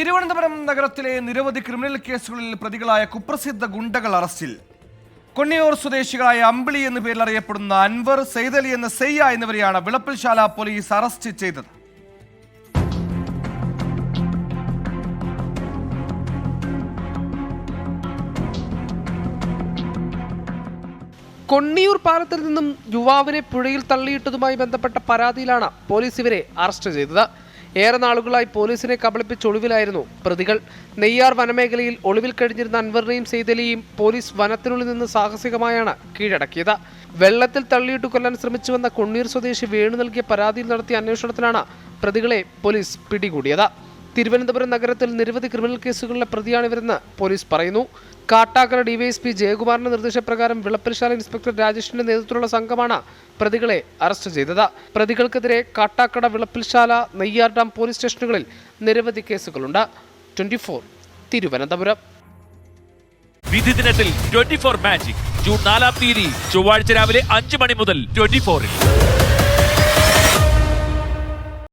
തിരുവനന്തപുരം നഗരത്തിലെ നിരവധി ക്രിമിനൽ കേസുകളിൽ പ്രതികളായ കുപ്രസിദ്ധ ഗുണ്ടകൾ അറസ്റ്റിൽ. കൊണ്ണിയൂർ സ്വദേശികളായ അമ്പിളി എന്ന പേരിൽ അറിയപ്പെടുന്ന അൻവർ സെയ്തലി എന്ന സെയ്യ എന്നിവരെയാണ് വിളപ്പിൽശാല പോലീസ് അറസ്റ്റ് ചെയ്തത്. കൊണ്ണിയൂർ പാലത്തിൽ നിന്നും യുവാവിനെ പുഴയിൽ തള്ളിയിട്ടതുമായി ബന്ധപ്പെട്ട പരാതിയിലാണ് പോലീസ് ഇവരെ അറസ്റ്റ് ചെയ്തത്. ഏറെ നാളുകളായി പോലീസിനെ കബളിപ്പിച്ച് ഒളിവിലായിരുന്നു പ്രതികൾ. നെയ്യാർ വനമേഖലയിൽ ഒളിവിൽ കഴിഞ്ഞിരുന്ന അൻവറിനെയും സെയ്തലിയെയും പോലീസ് വനത്തിനുള്ളിൽ നിന്ന് സാഹസികമായാണ് കീഴടക്കിയത്. വെള്ളത്തിൽ തള്ളിയിട്ട് കൊല്ലാൻ ശ്രമിച്ചുവെന്ന കൊണ്ണീർ സ്വദേശി വേണു നൽകിയ പരാതിയിൽ നടത്തിയ അന്വേഷണത്തിലാണ് പ്രതികളെ പോലീസ് പിടികൂടിയത്. തിരുവനന്തപുരം നഗരത്തിൽ നിരവധി ക്രിമിനൽ കേസുകളിലെ പ്രതിയാണിവരെന്ന് പോലീസ് പറയുന്നു. കാട്ടാക്കര ഡിവൈഎസ്പി ജയകുമാറിന്റെ നിർദ്ദേശപ്രകാരം വിളപ്പൽശാല ഇൻസ്പെക്ടർ രാജേഷിന്റെ നേതൃത്വത്തിലുള്ള സംഘമാണ് പ്രതികളെ അറസ്റ്റ് ചെയ്തത്. പ്രതികൾക്കെതിരെ കാട്ടാക്കട വിളപ്പിൽശാല നെയ്യാർ ഡാം പോലീസ് സ്റ്റേഷനുകളിൽ നിരവധി കേസുകളുണ്ട്. ട്വന്റി തിരുവനന്തപുരം. വിധി ദിനത്തിൽ ട്വന്റി ഫോർ മാജിക്. ജൂൺ നാലാം തീയതി ചൊവ്വാഴ്ച രാവിലെ അഞ്ച് മണി മുതൽ ട്വന്റി ഫോറിൽ.